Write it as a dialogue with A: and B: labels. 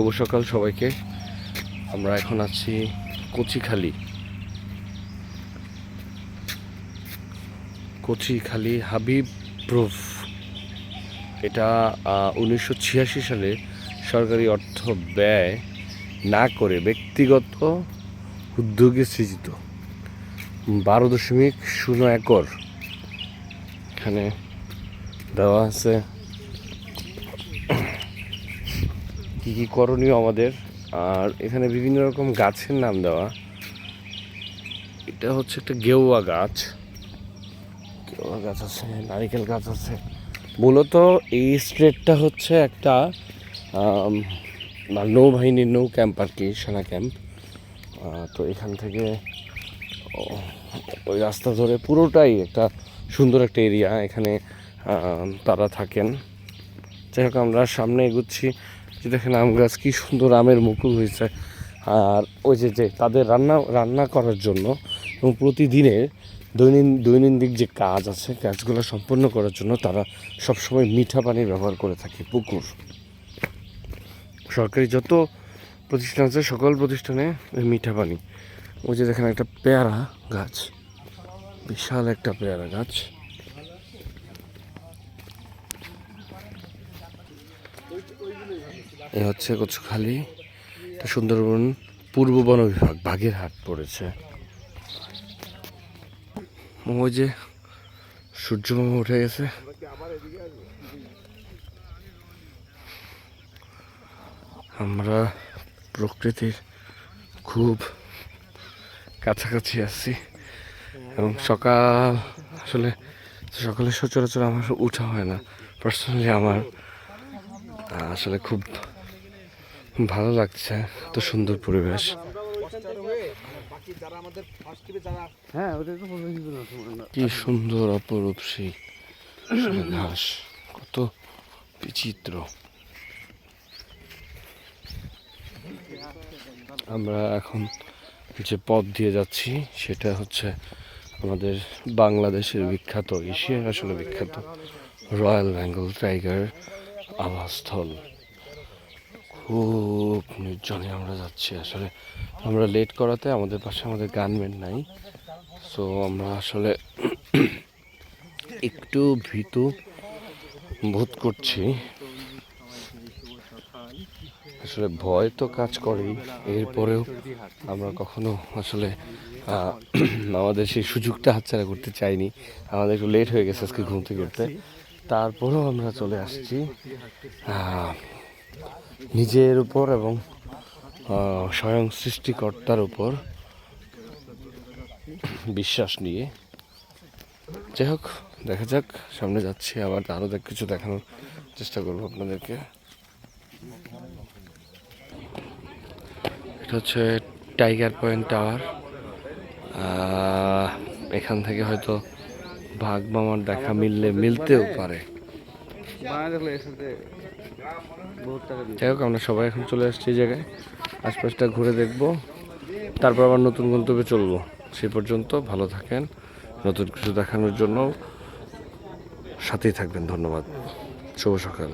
A: শুভ সকাল সবাইকে। আমরা এখন আছি কচিখালি। কচিখালি হাবিব প্রুফ এটা উনিশশো ছিয়াশি সালে সরকারি অর্থ ব্যয় না করে ব্যক্তিগত উদ্যোগে সৃজিত। বারো দশমিক শূন্য একর। এখানে দেওয়া আছে। কি কি করণীয় আমাদের? আর এখানে বিভিন্ন রকম গাছের নাম দেওয়া। এটা হচ্ছে একটা গেওয়া গাছ। গেওয়া গাছ আছে, নারিকেল গাছ আছে। মূলত এই স্ট্রেটটা হচ্ছে একটা নৌবাহিনীর নৌ ক্যাম্প আর কি, সেনা ক্যাম্প। তো এখান থেকে ওই রাস্তা ধরে পুরোটাই একটা সুন্দর একটা এরিয়া। এখানে তারা থাকেন। যাই হোক, আমরা সামনে এগুচ্ছি। যে দেখেন আম গাছ কী সুন্দর আমের মুকুল হয়েছে। আর ওই যে যে তাদের রান্না রান্না করার জন্য এবং প্রতিদিনের দৈনিন, দৈনন্দিন যে কাজ আছে, কাজগুলো সম্পন্ন করার জন্য তারা সবসময় মিঠা পানি ব্যবহার করে থাকে, পুকুর। সরকারি যত প্রতিষ্ঠান আছে, সকল প্রতিষ্ঠানে মিঠা পানি। ওই যে দেখেন একটা পেয়ারা গাছ, বিশাল একটা পেয়ারা গাছ। এ হচ্ছে কচুখালি। এটা সুন্দরবন পূর্ব বন বিভাগ, বাগেরহাট পড়েছে। ওই যে সূর্যমামা উঠে গেছে। আমরা প্রকৃতির খুব কাছাকাছি আছি এবং সকাল, আসলে সকালে সচরাচর আমার উঠা হয় না। পার্সোনালি আমার আসলে খুব ভালো লাগছে এত সুন্দর পরিবেশ।
B: হ্যাঁ
A: কি সুন্দর অপরূপ সেই ঘাস কত বিচিত্র। আমরা এখন যে পথ দিয়ে যাচ্ছি সেটা হচ্ছে আমাদের বাংলাদেশের বিখ্যাত এশিয়ার আসলে বিখ্যাত রয়্যাল বেঙ্গল টাইগার আবাসস্থল। খুব নির্জনে আমরা যাচ্ছি। আসলে আমরা লেট করাতে আমাদের পাশে আমাদের গানমেন্ট নাই। সো আমরা আসলে একটু ভীত বোধ করছি। আসলে ভয় তো কাজ করেই। এরপরেও আমরা কখনো আসলে আমাদের সেই সুযোগটা হাতছাড়া করতে চাইনি। আমাদের একটু লেট হয়ে গেছে আজকে ঘুম থেকে উঠতে। তারপরেও আমরা চলে আসছি নিজের উপর এবং স্বয়ং সৃষ্টিকর্তার উপর বিশ্বাস নিয়ে। যাই হোক, দেখা যাক, সামনে যাচ্ছি, আবার আরও কিছু দেখানোর চেষ্টা করব আপনাদেরকে। এটা হচ্ছে টাইগার পয়েন্ট টাওয়ার এখান থেকে হয়তো ভাগ মামার দেখা মিললে মিলতেও পারে।
B: টাকা দিয়ে
A: যাই হোক আমরা সবাই এখন চলে আসছি এই জায়গায়। আশপাশটা ঘুরে দেখব। তারপর আবার নতুন গন্তব্যে চলবো। সে পর্যন্ত ভালো থাকেন। নতুন কিছু দেখানোর জন্য সাথেই থাকবেন। ধন্যবাদ। শুভ সকাল।